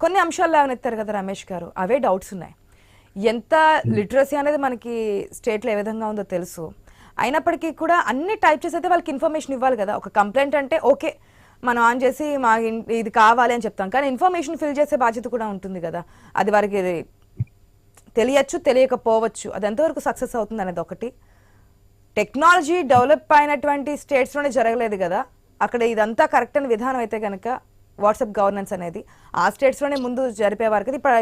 కొన్ని అంశాలు లేవనెత్తారు కదా రమేష్ గారు. అవే డౌట్స్ ఉన్నాయి. ఎంత లిటరసీ అనేది మనకి స్టేట్లో ఏ విధంగా ఉందో తెలుసు. అయినప్పటికీ కూడా అన్ని టైప్ చేసి అయితే వాళ్ళకి ఇన్ఫర్మేషన్ ఇవ్వాలి కదా. ఒక కంప్లైంట్ అంటే ఓకే మనం ఆన్ చేసి మా ఇన్- ఇది కావాలి అని చెప్తాం. కానీ ఇన్ఫర్మేషన్ ఫిల్ చేసే బాధ్యత కూడా ఉంటుంది కదా. అది వారికి తెలియచ్చు తెలియకపోవచ్చు. అది ఎంతవరకు సక్సెస్ అవుతుంది అనేది ఒకటి. టెక్నాలజీ డెవలప్ అయినటువంటి స్టేట్స్లోనే జరగలేదు కదా. అక్కడ ఇదంతా కరెక్ట్ అని విధానం అయితే కనుక వాట్సాప్ గవర్నెన్స్ అనేది. ఆ స్టేట్స్లోనే ముందు జరిపేవారు కదా. ఇప్పుడు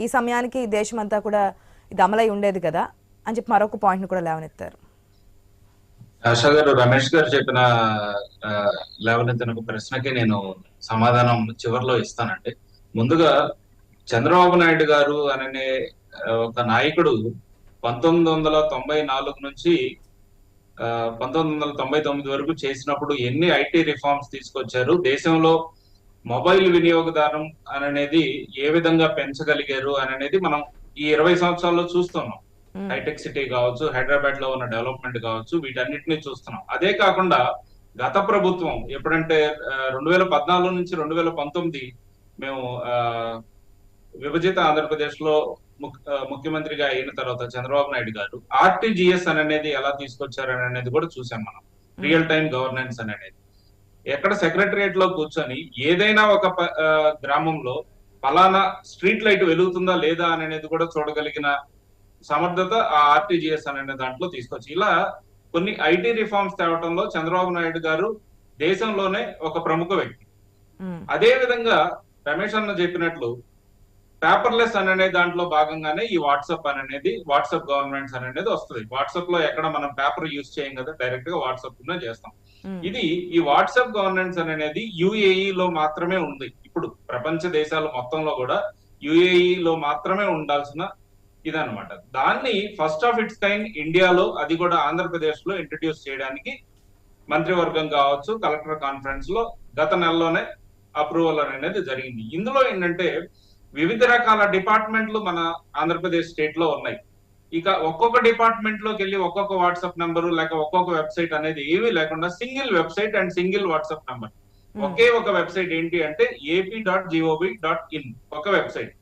ఈ- సమయానికి దేశం అంతా కూడా ఇది అమలై ఉండేది కదా అని చెప్పి మరొక పాయింట్ని కూడా లేవనెత్తారు. ఆశా గారు రమేష్ గారు చెప్పిన లేవనెత్తిన ఒక ప్రశ్నకి నేను సమాధానం చివరిలో ఇస్తానండి. ముందుగా చంద్రబాబు నాయుడు గారు అనే ఒక నాయకుడు పంతొమ్మిది వందల తొంభై నాలుగు నుంచి పంతొమ్మిది వందల తొంభై తొమ్మిది వరకు చేసినప్పుడు ఎన్ని ఐటీ రిఫార్మ్స్ తీసుకొచ్చారు? దేశంలో మొబైల్ వినియోగదారం అనేది ఏ విధంగా పెంచగలిగారు అనేది మనం ఈ ఇరవై సంవత్సరాల్లో చూస్తున్నాం. హైటెక్ సిటీ కావచ్చు హైదరాబాద్లో ఉన్న డెవలప్మెంట్ కావచ్చు వీటన్నిటిని చూస్తున్నాం. అదే కాకుండా గత ప్రభుత్వం ఎప్పుడంటే రెండు వేల పద్నాలుగు నుంచి రెండు వేల పంతొమ్మిది మేము ఆ, విభజిత ఆంధ్రప్రదేశ్లో ముఖ్యమంత్రిగా అయిన తర్వాత చంద్రబాబు నాయుడు గారు ఆర్టీజీఎస్ అనేది ఎలా తీసుకొచ్చారు అనేది కూడా చూసాం మనం. రియల్ టైం గవర్నెన్స్ అనేది ఎక్కడ సెక్రటరియట్లో కూర్చొని ఏదైనా ఒక గ్రామంలో ఫలానా స్ట్రీట్ లైట్ వెలుగుతుందా లేదా అనేది కూడా చూడగలిగిన సమర్థత ఆ ఆర్టీజీఎస్ అనే దాంట్లో తీసుకొచ్చి ఇలా కొన్ని ఐటీ రిఫార్మ్స్ తేవటంలో చంద్రబాబు నాయుడు గారు దేశంలోనే ఒక ప్రముఖ వ్యక్తి. అదే విధంగా రమేష్ అన్న చెప్పినట్లు పేపర్లెస్ అనే దాంట్లో భాగంగానే ఈ వాట్సాప్ అనేది వాట్సాప్ గవర్నమెంట్స్ అనేది వస్తుంది వాట్సాప్లో ఎక్కడ మనం పేపర్ యూజ్ చేయం కదా డైరెక్ట్గా వాట్సాప్ చేస్తాం. ఇది ఈ వాట్సాప్ గవర్నెన్స్ అనేది యుఏఈ లో మాత్రమే ఉంది. ఇప్పుడు ప్రపంచ దేశాల మొత్తంలో కూడా యుఏఈ లో మాత్రమే ఉండాల్సిన ఇదన్నమాట. దాన్ని ఫస్ట్ ఆఫ్ ఇట్స్ కైండ్ ఇండియాలో అది కూడా ఆంధ్రప్రదేశ్లో ఇంట్రడ్యూస్ చేయడానికి మంత్రివర్గం కావచ్చు కలెక్టర్ కాన్ఫరెన్స్లో గత నెలలోనే అప్రూవల్ అనేది జరిగింది. ఇందులో ఏంటంటే వివిధ రకాల డిపార్ట్మెంట్లు మన ఆంధ్రప్రదేశ్ స్టేట్లో ఉన్నాయి. ఇక ఒక్కొక్క డిపార్ట్మెంట్లోకి వెళ్ళి ఒక్కొక్క వాట్సాప్ నెంబర్ లేక ఒక్కొక్క వెబ్సైట్ అనేది ఏమీ లేకుండా single website and single WhatsApp number ఒకే ఒక వెబ్సైట్ ఏంటి అంటే AP dot G O V dot in ఒక వెబ్సైట్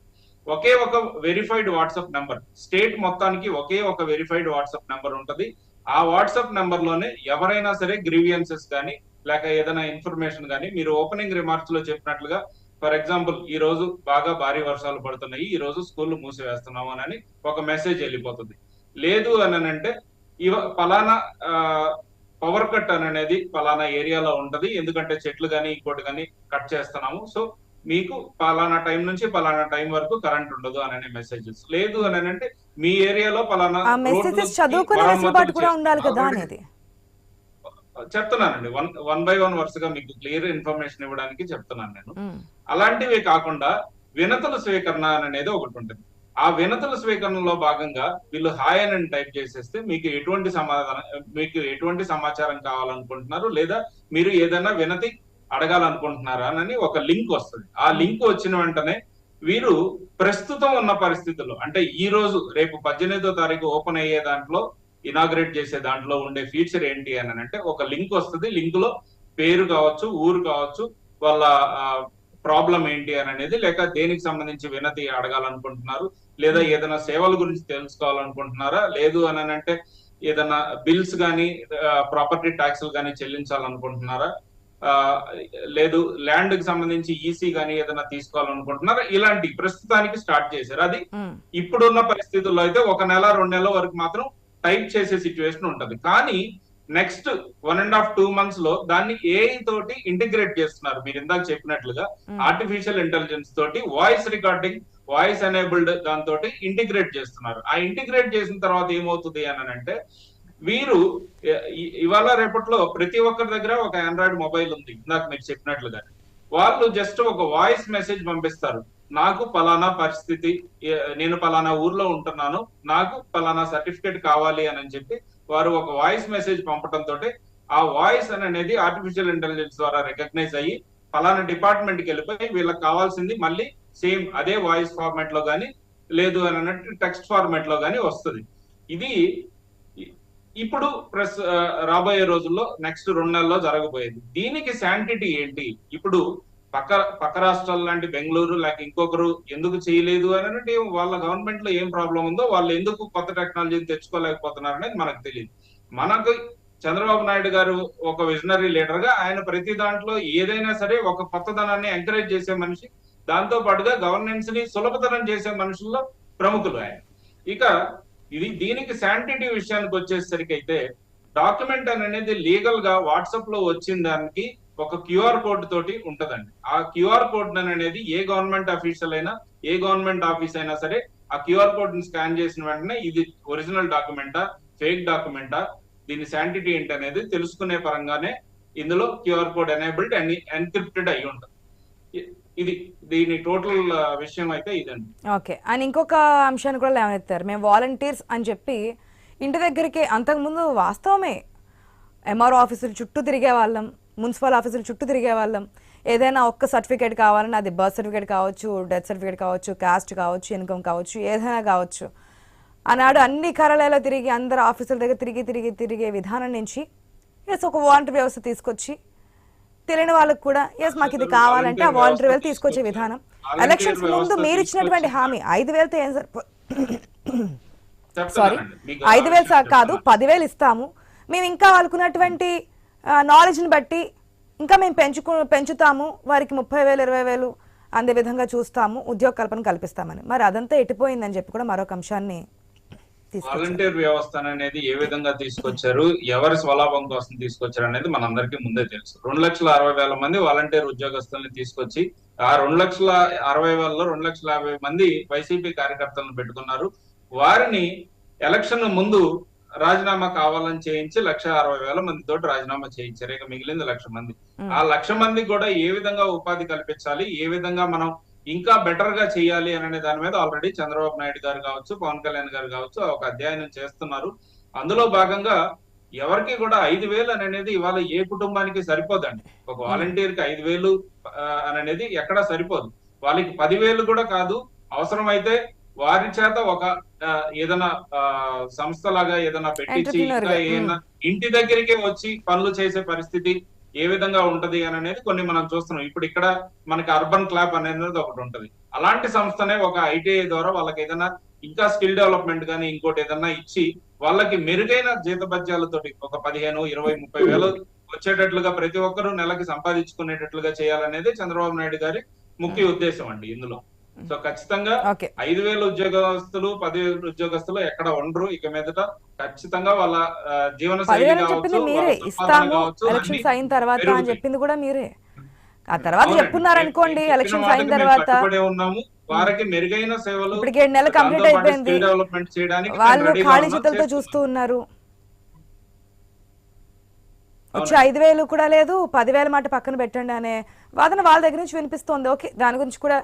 ఒకే ఒక వెరిఫైడ్ వాట్సాప్ నెంబర్ స్టేట్ మొత్తానికి ఒకే ఒక వెరిఫైడ్ వాట్సాప్ నెంబర్ ఉంటది. ఆ వాట్సాప్ నెంబర్లోనే ఎవరైనా సరే గ్రీవియన్సెస్ కానీ లేక ఏదైనా ఇన్ఫర్మేషన్ కానీ మీరు ఓపెనింగ్ రిమార్క్స్లో చెప్పినట్లుగా ఫర్ ఎగ్జాంపుల్ ఈ రోజు బాగా భారీ వర్షాలు పడుతున్నాయి ఈ రోజు స్కూల్ మూసివేస్తున్నాము అని ఒక మెసేజ్ వెళ్ళిపోతుంది. లేదు అని అంటే ఇవ ఫలానా పవర్ కట్ అని అనేది ఫలానా ఏరియాలో ఉంటది ఎందుకంటే చెట్లు కానీ ఇంకోటి కానీ కట్ చేస్తున్నాము. సో మీకు పలానా టైం నుంచి పలానా టైం వరకు కరెంట్ ఉండదు అనే మెసేజెస్. లేదు అని అంటే మీ ఏరియాలో పలానా చెప్తున్నానండి. వన్ వన్ బై వన్ వరుసగా మీకు క్లియర్ ఇన్ఫర్మేషన్ ఇవ్వడానికి చెప్తున్నాను నేను. అలాంటివి కాకుండా వినతుల స్వీకరణ అనేది ఒకటి ఉంటుంది. ఆ వినతుల స్వీకరణలో భాగంగా వీళ్ళు హాయ్ అని టైప్ చేసేస్తే మీకు ఎటువంటి సమాధానం మీకు ఎటువంటి సమాచారం కావాలనుకుంటున్నారు లేదా మీరు ఏదైనా వినతి అడగాలనుకుంటున్నారా అని ఒక లింక్ వస్తుంది. ఆ లింక్ వచ్చిన వెంటనే వీరు ప్రస్తుతం ఉన్న పరిస్థితుల్లో అంటే ఈ రోజు రేపు పద్దెనిమిదో తారీఖు ఓపెన్ అయ్యే దాంట్లో ఇనాగ్రేట్ చేసే దాంట్లో ఉండే ఫీచర్ ఏంటి అని అంటే ఒక లింక్ వస్తుంది. లింక్లో పేరు కావచ్చు ఊరు కావచ్చు వాళ్ళ ప్రాబ్లం ఏంటి అని అనేది లేక దేనికి సంబంధించి వినతి అడగాలనుకుంటున్నారు? లేదా ఏదైనా సేవల గురించి తెలుసుకోవాలనుకుంటున్నారా? లేదు అని అంటే ఏదైనా బిల్స్ కానీ ప్రాపర్టీ ట్యాక్స్లు కానీ చెల్లించాలనుకుంటున్నారా? లేదు ల్యాండ్కి సంబంధించి ఈసీ కానీ ఏదైనా తీసుకోవాలనుకుంటున్నారా? ఇలాంటి ప్రస్తుతానికి స్టార్ట్ చేశారు. అది మ్మ్. ఇప్పుడున్న పరిస్థితుల్లో అయితే ఒక నెల రెండు నెలల వరకు మాత్రం టైప్ చేసే సిచ్యువేషన్ ఉంటది. కానీ next one and half two మంత్స్లో దాన్ని ఏఐ తోటి ఇంటిగ్రేట్ చేస్తున్నారు. మీరు ఇందాక చెప్పినట్లుగా. ఆర్టిఫిషియల్ ఇంటెలిజెన్స్ తోటి వాయిస్ రికార్డింగ్ వాయిస్ ఎనేబుల్డ్ దాంతో ఇంటిగ్రేట్ చేస్తున్నారు. ఆ ఇంటిగ్రేట్ చేసిన తర్వాత ఏమవుతుంది అని అంటే వీరు ఇవాళ రేపట్లో ప్రతి ఒక్కరి దగ్గర ఒక ఆండ్రాయిడ్ మొబైల్ ఉంది. ఇందాక మీరు చెప్పినట్లుగా. వాళ్ళు జస్ట్ ఒక వాయిస్ మెసేజ్ పంపిస్తారు. నాకు పలానా పరిస్థితి నేను పలానా ఊర్లో ఉంటున్నాను. నాకు పలానా సర్టిఫికేట్ కావాలి అని చెప్పి వారు ఒక వాయిస్ మెసేజ్ పంపడంతో ఆ వాయిస్ అనేది ఆర్టిఫిషియల్ ఇంటెలిజెన్స్ ద్వారా రికగ్నైజ్ అయ్యి పలానా డిపార్ట్మెంట్కి వెళ్ళిపోయి వీళ్ళకి కావాల్సింది మళ్ళీ సేమ్ అదే వాయిస్ ఫార్మాట్లో గానీ లేదు అని అన్నట్టు టెక్స్ట్ ఫార్మాట్లో గానీ వస్తుంది. ఇది ఇప్పుడు ప్రెస్ రాబోయే రోజుల్లో నెక్స్ట్ రెండు నెలల్లో జరగబోయేది. దీనికి శాంటిటీ ఏంటి? ఇప్పుడు పక్క పక్క రాష్ట్రాలు లాంటి బెంగళూరు లేక ఇంకొకరు ఎందుకు చేయలేదు అని అంటే వాళ్ళ గవర్నమెంట్లో ఏం ప్రాబ్లం ఉందో వాళ్ళు ఎందుకు కొత్త టెక్నాలజీని తెచ్చుకోలేకపోతున్నారు అనేది మనకు తెలియదు. మనకు చంద్రబాబు నాయుడు గారు ఒక విజనరీ లీడర్గా ఆయన ప్రతి దాంట్లో ఏదైనా సరే ఒక కొత్తదనాన్ని ఎంకరేజ్ చేసే మనిషి దాంతో పాటుగా గవర్నెన్స్ని సులభతరం చేసే మనుషుల్లో ప్రముఖులు ఆయన. ఇక ఇది దీనికి శాంటిటీ విషయానికి వచ్చేసరికి అయితే డాక్యుమెంట్ అనేది లీగల్గా వాట్సాప్లో వచ్చిన దానికి ఒక క్యూఆర్ కోడ్ తోటి ఉంటదండి. ఆ క్యూఆర్ కోడ్ అనేది ఏ గవర్నమెంట్ అఫీషియల్ అయినా ఏ గవర్నమెంట్ ఆఫీస్ అయినా సరే ఆ క్యూఆర్ కోడ్ని స్కాన్ చేసిన వెంటనే ఇది ఒరిజినల్ డాక్యుమెంటా ఫేక్ డాక్యుమెంటా దీని శాంటిటీ ఏంటి అనేది తెలుసుకునే పరంగానే ఇందులో QR code enabled and encrypted అయి ఉంటుంది. ఇది దీని టోటల్ విషయం అయితే ఇదండి. ఓకే. అండ్ ఇంకొక అంశాన్ని కూడా లేవనెత్తారు. మేము వాలంటీర్స్ అని చెప్పి ఇంటి దగ్గరికి అంతకుముందు వాస్తవమే ఎంఆర్ఓ ఆఫీసులు చుట్టూ తిరిగే వాళ్ళం. మున్సిపల్ ఆఫీసులు చుట్టూ తిరిగే వాళ్ళం ఏదైనా ఒక్క సర్టిఫికేట్ కావాలన్నా అది బర్త్ సర్టిఫికేట్ కావచ్చు డెత్ సర్టిఫికేట్ కావచ్చు కాస్ట్ కావచ్చు ఇన్కమ్ కావచ్చు ఏదైనా కావచ్చు ఆనాడు అన్ని కార్యాలయాల్లో తిరిగి అందరు ఆఫీసుల దగ్గర తిరిగి తిరిగి తిరిగే విధానం నుంచి ఎస్ ఒక వాలంటీర్ వ్యవస్థ తీసుకొచ్చి తెలియని వాళ్ళకి కూడా ఎస్ మాకు ఇది కావాలంటే ఆ వాలంటీర్ వేలు తీసుకొచ్చే. విధానం ఎలక్షన్స్ ముందు మీరు ఇచ్చినటువంటి. హామీ ఐదు వేలతో ఏం సారీ ఐదు వేలు. కాదు పదివేలు ఇస్తాము మేము ఇంకా వాళ్ళకున్నటువంటి నాలెడ్జ్ని బట్టి ఇంకా మేము పెంచుకు పెంచుతాము వారికి ముప్పై వేలు ఇరవై వేలు అందే విధంగా చూస్తాము ఉద్యోగ కల్పన కల్పిస్తామని. మరి అదంతా ఎట్టిపోయిందని చెప్పి కూడా మరొక అంశాన్ని వాలంటీర్ వ్యవస్థ అనేది ఏ విధంగా తీసుకొచ్చారు ఎవరి స్వలాభం కోసం తీసుకొచ్చారు అనేది మనందరికీ ముందే తెలుసు. రెండు లక్షల అరవై వేల మంది వాలంటీర్ ఉద్యోగస్తుల్ని తీసుకొచ్చి ఆ రెండు లక్షల అరవై వేలలో రెండు లక్షల యాభై మంది వైసీపీ కార్యకర్తలను పెట్టుకున్నారు. వారిని ఎలక్షన్ ముందు రాజీనామా కావాలని చేయించి లక్ష అరవై వేల మంది తోటి రాజీనామా చేయించారు. ఇక మిగిలింది లక్ష మంది. ఆ లక్ష మందికి కూడా ఏ విధంగా ఉపాధి కల్పించాలి? ఏ విధంగా మనం ఇంకా బెటర్గా చేయాలి అనే దాని మీద ఆల్రెడీ చంద్రబాబు నాయుడు గారు కావచ్చు పవన్ కళ్యాణ్ గారు కావచ్చు ఒక అధ్యయనం చేస్తున్నారు. అందులో భాగంగా ఎవరికి కూడా ఐదు వేలు అని అనేది ఇవాళ ఏ కుటుంబానికి సరిపోదండి. ఒక వాలంటీర్కి ఐదు వేలు అనేది ఎక్కడా సరిపోదు. వాళ్ళకి పదివేలు కూడా కాదు. అవసరమైతే వారి చేత ఒక ఏదైనా ఆ, సంస్థలాగా ఏదైనా పెట్టించి ఇంకా ఏదైనా ఇంటి దగ్గరికి వచ్చి పనులు చేసే పరిస్థితి ఏ విధంగా ఉంటది అని అనేది కొన్ని మనం చూస్తున్నాం. ఇప్పుడు ఇక్కడ మనకి అర్బన్ క్లాబ్ అనేది ఒకటి ఉంటది. అలాంటి సంస్థనే ఒక ఐటీఐ ద్వారా వాళ్ళకి ఏదైనా ఇంకా స్కిల్ డెవలప్మెంట్ కానీ ఇంకోటి ఏదైనా ఇచ్చి వాళ్ళకి మెరుగైన జీతభత్యాలతోటి ఒక పదిహేను ఇరవై ముప్పై వేలు వచ్చేటట్లుగా ప్రతి ఒక్కరూ నెలకి సంపాదించుకునేటట్లుగా చేయాలనేది చంద్రబాబు నాయుడు గారి ముఖ్య ఉద్దేశం అండి ఇందులో. సో ఖచ్చితంగా ఐదు వేల ఉద్యోగస్తులు పదివేల ఉద్యోగస్తులు ఎక్కడ ఉండరు. ఇక మీదట ఖచ్చితంగా వాళ్ళ జీవన ఎలక్షన్స్ అయిన తర్వాత అని. చెప్పింది కూడా మీరే. ఆ తర్వాత. చెప్పున్నారు అనుకోండి ఎలక్షన్స్ అయిన తర్వాత ఉన్నాము. వారికి మెరుగైన సేవలు ఇప్పటికి ఏడు నెలలు కంప్లీట్ అయిపోయింది. డెవలప్మెంట్ చేయడానికి వాళ్ళు ఖాళీ చేతులతో. చూస్తూ ఉన్నారు. వచ్చి ఐదు వేలు కూడా లేదు పదివేల మాట పక్కన పెట్టండి అనే వాదన వాళ్ళ దగ్గర నుంచి వినిపిస్తోంది. ఓకే దాని గురించి కూడా